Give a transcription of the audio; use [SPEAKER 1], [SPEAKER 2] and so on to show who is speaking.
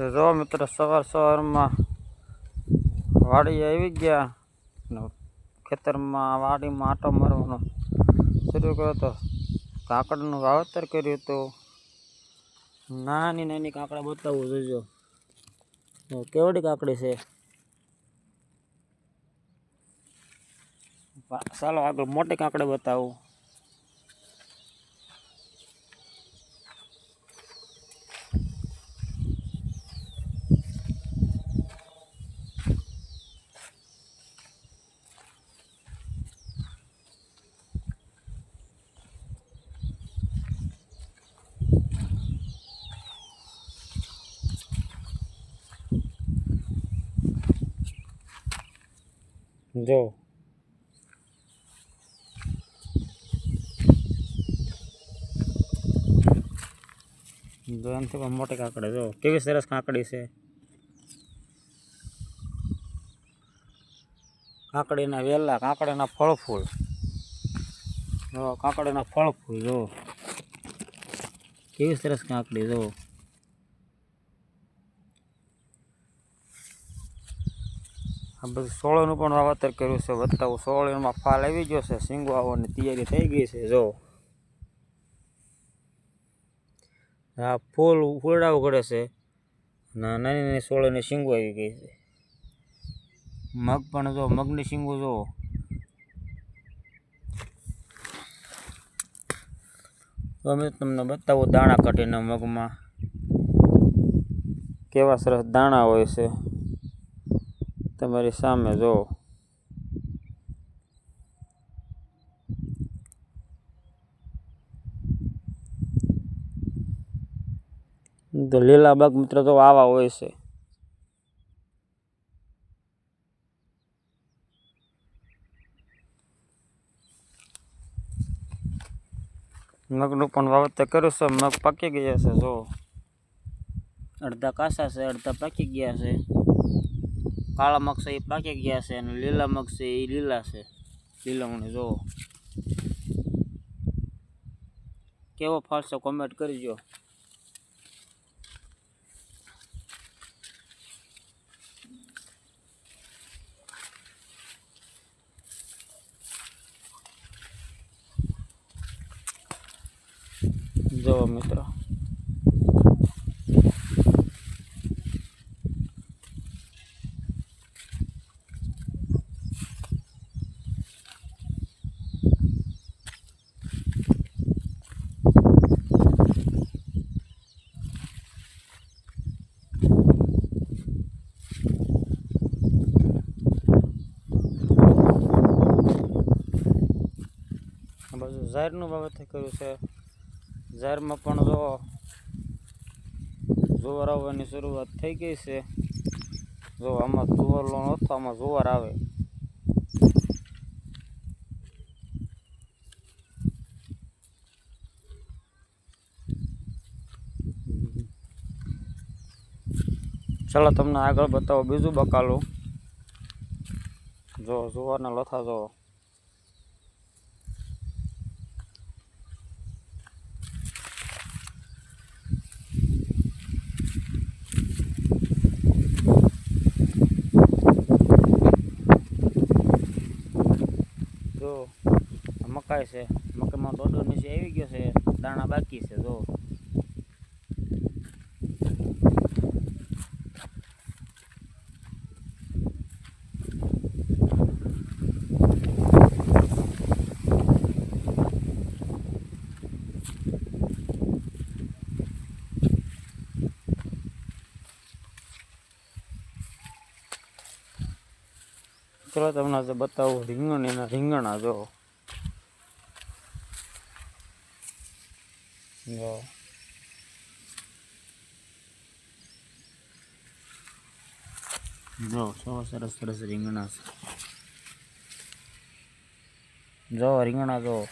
[SPEAKER 1] તો જો મિત્રો, સવાર સવારમાં વાડી આવી ગયા અને ખેતરમાં વાડીમાં આટો મારવાનો શરૂ કર્યો તો કાકડનું વાવેતર કર્યું હતું. નાની નાની કાકડા બતાવું જોજો કેવડી કાકડી છે? ચાલો આગળ મોટી કાકડી બતાવું. જો. જો એમથી પણ મોટી કાકડી, જો. કેવી સરસ કાકડી છે. કાકડીના વેલા, કાકડીના ફળ ફૂલ જો, કાકડીના ફળ ફૂલ જો. કેવી સરસ કાકડી, જો. આ બધું સોળોનું પણ વાવેતર કર્યું છે. બતાવું સોળીમાં ફાલ આવી ગયો છે. સિંગો આવવાની તૈયારી થઈ ગઈ છે, જો. આ ફૂલ ફૂલડા ઉઘડે છે. અને નાની નાની સોળની સિંગો આવી ગઈ છે. મગ પણ જો, મગની સિંગો જો. અમે તમને બતાવું દાણા કાઢીને મગમાં. કેવા સરસ દાણા હોય છે. તમારી સામે જો તો લીલા બાગ મિત્ર તો આવા હોય છે મગનું પણ વાવેતર કર્યું છે મગ પાકી ગયા છે જો અડધા કાસા છે અડધા પાકી ગયા છે કાળા મગ છે એ પાકી ગયા છે અને લીલા મગ છે એ લીલા છે. લીલવણી જુઓ. કેવો ફાલશે કોમેન્ટ કરજો જો મિત્રો આ બાજુ ઝાડનું વાવેતર કર્યું છે. ઝાડમાં પણ જો જુવાર આવવાની શરૂઆત થઈ ગઈ છે. જો આમાં જુવાર લો નહોતો, આમાં જુવાર આવે. ચાલો તમને આગળ બતાવો બીજું બકાલું. જો જુવારના લથા જો જો મકાઈ છે. મકાઈમાં તો દોડો નીચે આવી ગયો છે. દાણા બાકી છે જો. ચલો તમને આજે બતાવું, રીંગણ એના રીંગણા જો. જો. જો સરસ સરસ રીંગણા છે. જો, રીંગણા જો.